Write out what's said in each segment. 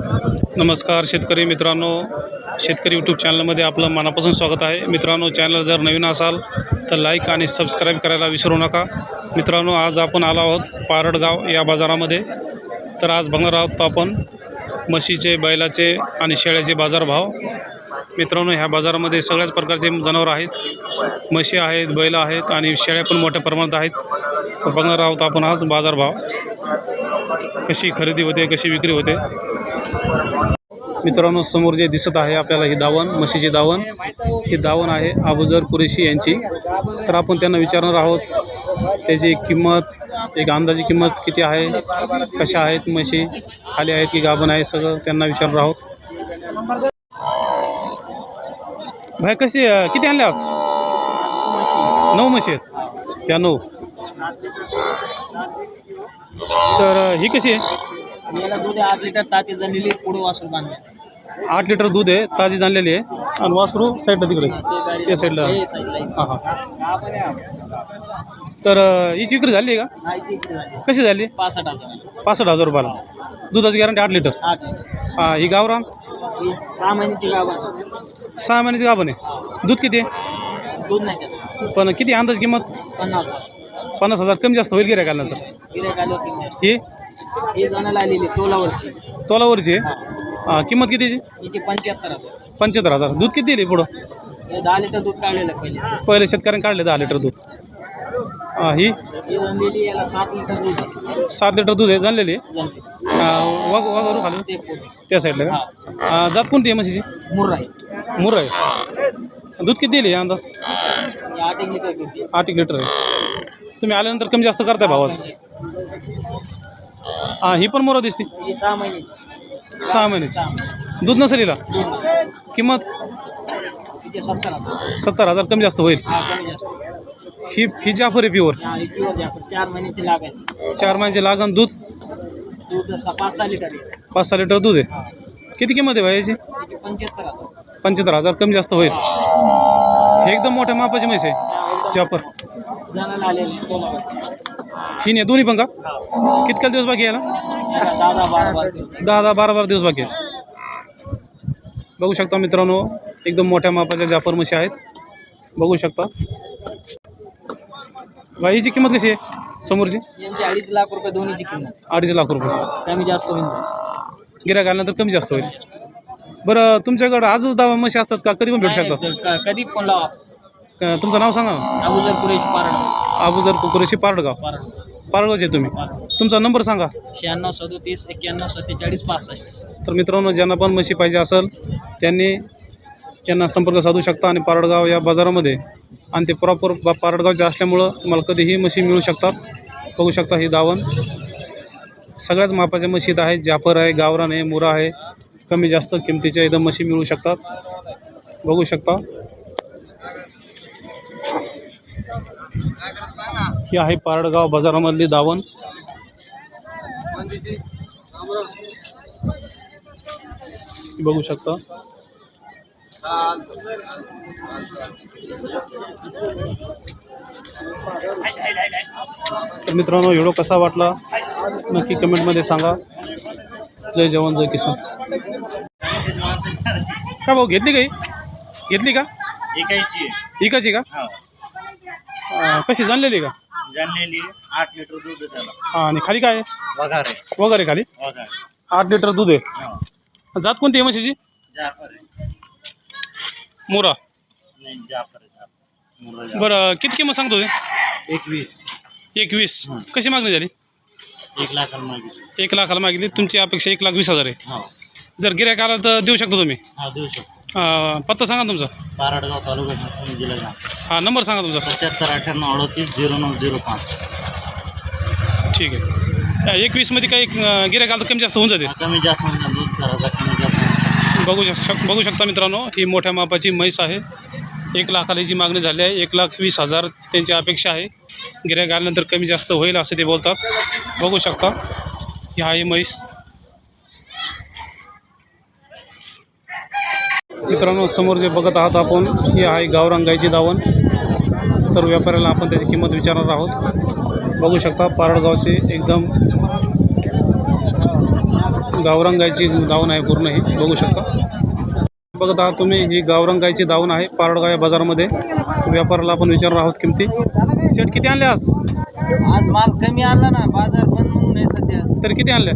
नमस्कार शेतकरी मित्रांनो. शेतकरी यूट्यूब चॅनलमध्ये आपलं मनापासून स्वागत आहे. मित्रांनो चॅनल जर नवीन असाल तर लाईक आणि सबस्क्राईब करायला विसरू नका. मित्रांनो आज आपण आलो आहोत पारडगाव या बाजारामध्ये. तर आज बघणार आहोत आपण म्हशीचे बैलाचे आणि शेळ्याचे बाजारभाव. मित्रांनो ह्या बाजारामध्ये सगळ्याच प्रकारचे जनावरं आहेत. म्हशी आहेत बैल आहेत आणि शेळ्या पण मोठ्या प्रमाणात आहेत. तर बघणार आहोत आपण आज बाजारभाव. कशी खरेदी होते कशी विक्री होते? मित्रांनो समोर जे दिसत आहे आपल्याला ही दावण म्हशीची दावण. ही दावण आहे अबुजर कुरेशी यांची. तर आपण त्यांना विचारणार आहोत त्याची किंमत एक अंदाजी किंमत किती आहे कशा आहेत म्हशी खाली आहेत की गाभण आहे सगळं त्यांना विचारणार आहोत. भाई कशी किती आणल्यास नऊ म्हशी आहेत. या नऊ. तर ही कशी आहे? याला दूध आहे आठ लिटर ताती झालेली पुढे वासून बांधले आठ लिटर दूध आहे ताजी जाणलेली आहे. आणि वासरू साईडला तिकडे. त्या साईडला. हां हां तर अं, हिची विक्री झाली आहे का. कशी झाली? पासष्ट हजार. पासष्ट हजार रुपयाला. दुधाची गॅरंटी आठ लिटर. आठ लिटर. हां ही गावरान? ही सहा महिन्याची गाव. सहा महिन्याची गाभण आहे. दूध किती आहे? दूध नाही पण किती अंदाज किंमत? पन्नास हजार. पन्नास हजार कमी जास्त होईल गिऱ्हाईक आलं की नाही. ही? ही जाण्याला आलेली तोलावरची. तोलावरची? आहे हां किंमत कितीची? पंच्याहत्तर हजार. पंच्याहत्तर हजार. दूध किती दिली पुढं? हे दहा लिटर दूध काढलेलं पहिले. पहिले शेतकऱ्यांनी काढले दहा लिटर दूध. हां ही? ही याला सात लिटर दूध आहे. सात लिटर दूध आहे जाणलेली आहे जमते. अं, वाघ वाघरू खाली? ते त्या साईडला का? जात कोणती आहे म्हशीची? मुर्रा आहे मुर आहे दूध किती दिली अंदाज? ही आठ एक लिटर. आठ एक लिटर आहे. तुम्ही आल्यानंतर कमी जास्त करताय भावाचं हां. ही पण मोरं दिसते. ही सहा महिन्याची. सहा महिन्याची. दूध नसेल हिला किंमत सत्तर हजार. कमी जास्त होईल. हा ही ही जाफर आहे प्युअर चार महिन्याची लागायची चार महिन्याचे लागण दूध? पाच सहा लिटर. पाच सहा लिटर दूध आहे. किती किंमत आहे भाई याची? पंच्याहत्तर हजार. पंच्याहत्तर हजार कमी जास्त होईल. हे एकदम मोठ्या मापाची म्हैस आहे. जाफर. आलेले ही नाही दोन्ही पण का? हा. कितक्या दिवस बाकी आहे याला? दहा दहा बारा बारा दिवस. दहा दहा बारा बारा दिवस बाकी आहेत बघू शकता मित्रांनो एकदम मोठ्या मापाच्या जाफर म्हशी आहेत. बघू शकता. बाईची किंमत कशी आहे समोरची? यांची अडीच लाख रुपये दोन्हीची किंमत. अडीच लाख रुपये. कमी जास्त होईल. गिऱ्हाईक आल्यानंतर कमी जास्त होईल. बरं तुमच्याकडं आजच दावा म्हशी असतात का? कधी पण भेटू शकतात? कधी फोन लावा. क- तुमचं नाव सांगा ना. अबुजर कुरेश पारण अबुजर कुकुरेशी पारडगाव. पारडगावचे तुम्ही. तुमचा नंबर सांगा. शहाण्णव सदोतीस एक्क्याण्णव सत्तेचाळीस पासष्ट. तर मित्रांनो ज्यांना पण म्हशी पाहिजे असेल त्यांनी यांना संपर्क साधू शकता आणि पारडगाव या बाजारामध्ये. आणि ते प्रॉपर बा पारडगावचे असल्यामुळं तुम्हाला कधीही म्हशी मिळू शकतात. बघू शकता ही दावण सगळ्याच मापाच्या म्हशीत आहेत. जाफर आहे गावरान आहे मुरा आहे. कमी जास्त किमतीच्या एकदम म्हशी मिळू शकतात. बघू शकता. ही आहे पारडगाव बाजारामधली दावण. बघू शकता. तर मित्रांनो व्हिडिओ कसा वाटला? नक्की कमेंटमध्ये सांगा. जय जवान जय किसान. का भाऊ घेतली काही? घेतली का? इकाची का? अं, कशी जाणलेली का? जाणलेली आठ लिटर दूध त्याला. हां आणि खाली काय आहे? वघार आहे. वगैरे खाली? वघार आठ लिटर दूध आहे. हो. जात कोणती आहे म्हशीची? जाफर आहे. मोरा. नाही जाफर आहे जाफर. मुर्रा जाफर. बरं किती किंमत सांगतो ते एकवीस. एकवीस. हं. कशी मागणी झाली? एक लाखाला मागितली. एक लाखाला मागितली. तुमची अपेक्षा एक लाख वीस हजार आहे. हो. जर गिऱ्हाईक आला तर देऊ शकता तुम्ही? हा देऊ शकतो. अं, पत्ता सांगा तुमचा. पाराडगाव तालुका जिल्हा हा नंबर सांगा तुमचा. सत्याहत्तर अठ्ठ्याण्णव अडतीस झिरो नऊ झिरो पाच. ठीक आहे. एकवीसमध्ये काही गिऱ्हाईक आलं तर कमी जास्त होऊन जाते हा कमी जास्त म्हणजे दूध करायचा कमी जास्त बघू शक बघू शकता मित्रांनो ही मोठ्या मापाची म्हैस आहे. एक लाखाला हिची मागणी झाली आहे एक लाख वीस हजार त्यांची अपेक्षा आहे. गिऱ्हाईक आल्यानंतर कमी जास्त होईल असं ते बोलतात. बघू शकता ही आहे म्हैस मित्रांनो समोर जे बघत आहात आपण ही आहे गावरान गाईची दावण तर व्यापाऱ्याला आपण त्याची किंमत विचारणार आहोत. बघू शकता पारडगावचे एकदम गावरान गायची दावण आहे पूर्ण ही. बघू शकता. बघत आहात तुम्ही ही गावरान गायची दावण आहे पारडगाव या बाजारामध्ये. व्यापाराला आपण विचारणार आहोत किमती. सेट किती आणले आज? आज माल कमी आणला ना बाजार बंद म्हणून सध्या. तर किती आणले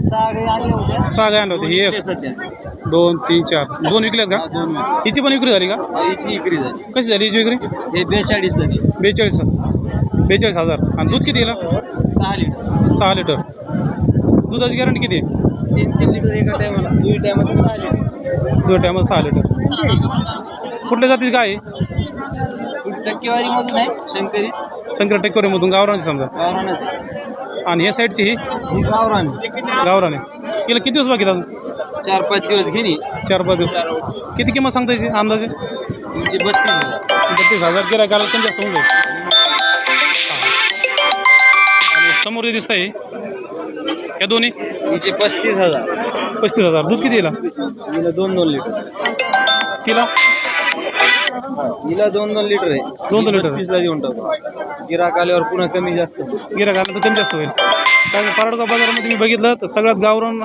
सहा गाई आणले होते सहा गाय आणले होते ही सध्या. दोन तीन चार. दोन विकल्यात का? दोन हिची पण विक्री झाली का? हिची इकरी झाली. कशी झाली हिची विक्री? हे बेचाळीस झाली. बेचाळीस. बेचाळीस हजार. आणि दूध किती दिला सहा लिटर. सहा लिटर. दुधाची गॅरंटी किती आहे? तीन तीन लिटर एका टायमाला. दोन टायमाचं सहा लिटर. दोन टायमाला सहा लिटर. कुठल्या जातीची गाय आहे? टक्केवारीमधून आहे शंकरी. संक्रांत टेकवरीमधून गावरानची समजा. गावरानच आहे. आणि ह्या साईडची ही? ही गावरान. गावराने हिला किती दिवस बाकी आहेत अजून? चार पाच दिवस घेणी चार पाच दिवस. किती किंमत सांगता याची अंदाजे? तुमची बत्तीस हजार. बत्तीस हजार. गिरायकाला कमी जास्त होऊन जाईल. आणि समोर जे दिसत आहे या दोन्ही? हिचे पस्तीस हजार. पस्तीस हजार. दूध किती दिला हिला दोन दोन लिटर. तिला? हिला दोन दोन लिटर आहे. दोन दोन लिटर. तीसला देऊन टाकू. गिराक आल्यावर पुन्हा कमी जास्त गिरायकाला तर कमी जास्त होईल. कारण पारडगाव बाजारामध्ये मी बघितलं तर सगळ्यात गावरान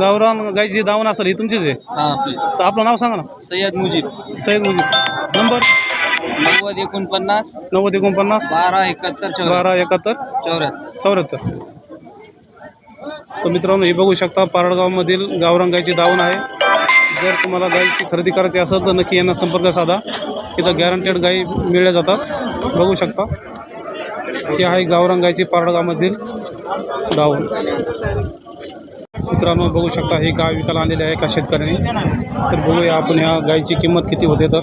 गावरान गायची दावण असेल ही तुमचीच आहे? हां प्लीज तर आपलं नाव सांगा ना. सय्यद मुजीब. सैयद मुजीब. नंबर? नव्वद एकोणपन्नास. नव्वद एकोणपन्नास. बारा एकाहत्तर बारा एकाहत्तर. चौऱ्याहत्तर. चौऱ्याहत्तर. तर मित्रांनो हे बघू शकता पारडगावमधील गावरान गायची दावण आहे. जर तुम्हाला गायची खरेदी करायची असेल तर नक्की यांना संपर्क साधा. इथं गॅरंटेड गायी मिळल्या जातात. बघू शकता. ही आहे गावरान गायची पारडगावमधील दावण मित्रांनो बघू शकता ही गाय विकायला आणलेली आहे एका शेतकऱ्याने. तर बघूया आपण ह्या गायची किंमत किती होते तर?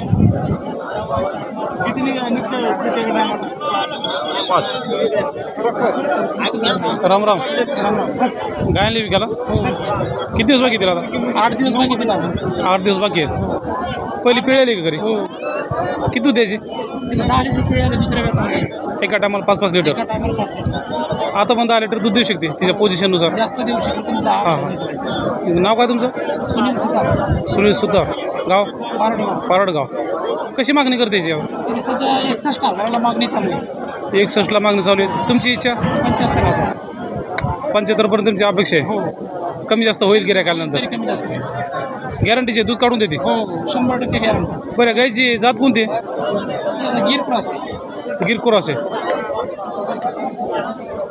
राम राम. गाय आणली विकायला? किती दिवस बाकी आता? आठ दिवस बाकी आठ दिवस बाकी आहेत. पहिली पिळ आली का घरी? किती दूध द्यायची? पिळाले दुसऱ्या एका टायमाला पाच पाच लिटर. आता पण दहा लिटर दूध देऊ शकते तिच्या पोझिशननुसार. जास्त देऊ शकतो हां हां. नाव काय तुमचं? सुनील सुतार. सुनील सुतार. गाव? पारडगाव. पारडगाव. कशी मागणी करते याची? यावर? तरी सध्या एकसष्ट हजाराला मागणी चालू आहे. एकसष्टला मागणी चालू आहे. तुमची इच्छा? पंच्याहत्तर हजार. पंच्याहत्तरपर्यंत तुमची अपेक्षा आहे. हो. कमी जास्त होईल गिरायकाल्यानंतर तरी कमी जास्त आहे. गॅरंटीचे दूध काढून देते. हो हो शंभर टक्के गॅरंटी बरं गायची जात कोणती? गिर क्रॉस आहे. गिर क्रॉस आहे.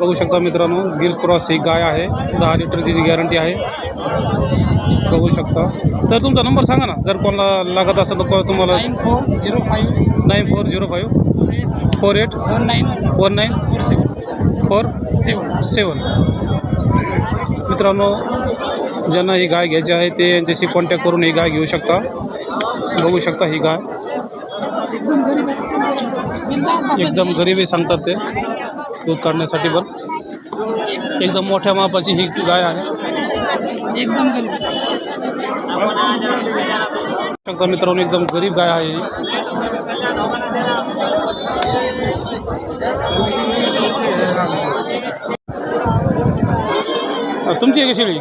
बघू शकता मित्रांनो गिर क्रॉस ही गाय आहे. दहा लिटरची जी गॅरंटी आहे. बघू शकता. तर तुमचा नंबर सांगा ना जर कोणाला लागत असेल तर तुम्हाला nine four zero five. Nine four zero five. Four eight one nine. One nine. Four seven. Four seven. Seven. मित्रांनो ज्यांना ही गाय घ्यायची आहे ते यांच्याशी कॉन्टॅक्ट करून ही गाय घेऊ शकता. बघू शकता ही गाय. एकदम गरीबी सांगतात ते दूध काढण्यासाठी पण एकदम मोठ्या मापा ही गाय है एकदम गरीब. मित्र मित्रांनो एकदम गरीब गाय है ही. तुमची आहे का शेळी?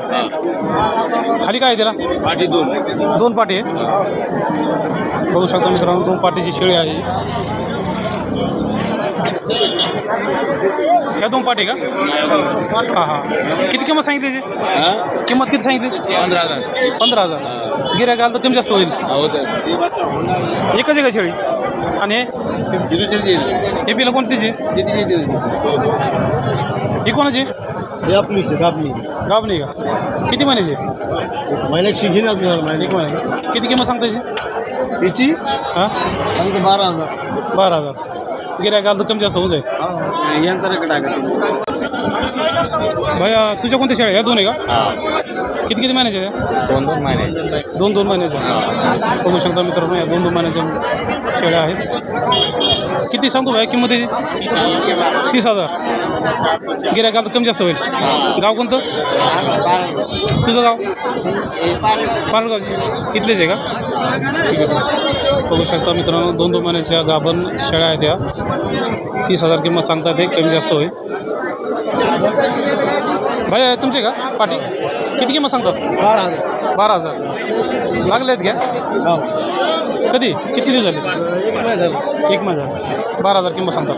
खाली काय आहे त्याला? पाठी दोन. दोन पाटी आहे. बघू शकता मित्रांनो दोन पाटीची शेळी आहे. ह्या दोन पाटी का? हां हां. किती किंमत सांगितली त्याची किंमत किती सांगितली? पंधरा हजार. पंधरा हजार. गिऱ्हाईक आलं तर कमी जास्त होईल. एकच आहे का शेळी? आणि हे? हे पिलं कोणतीची? ही कोणाची? हे आपली आपली गाबणी का? किती महिन्याची महिन्यात शिक्षण एक महिन्याची किती किंमत सांगता याची तिची हां? सांगतो बारा हजार. बारा हजार. गिऱ्हाईक आलं तर कमी जास्त होऊन जाईल. यांचा रेट टाका भैया तुझ्या कोणत्या शेळ्या ह्या दोन आहे का? किती किती महिन्याच्या दोन दोन महिने. दोन दोन महिन्याच्या बघू शकता मित्रांनो या दोन दोन महिन्याच्या शेळ्या आहेत. किती सांगतो भाई किंमत त्याची? तीस हजार. आलं तर कमी जास्त होईल. गाव कोणतं? तुझं गाव? पारगाव इथलेच आहे का? ठीक आहे. बघू शकता मित्रांनो दोन दोन महिन्याच्या गाभण शेळ्या आहेत या. तीस हजार किंमत सांगतात ते कमी जास्त होईल. भाई तुमचे का? पाठी? किती किंमत सांगतात बारा हजार. बारा हजार. लागले आहेत घ्या. कधी? किती दिवस झाले? एक महिना झाला. बारा हजार किंमत सांगतात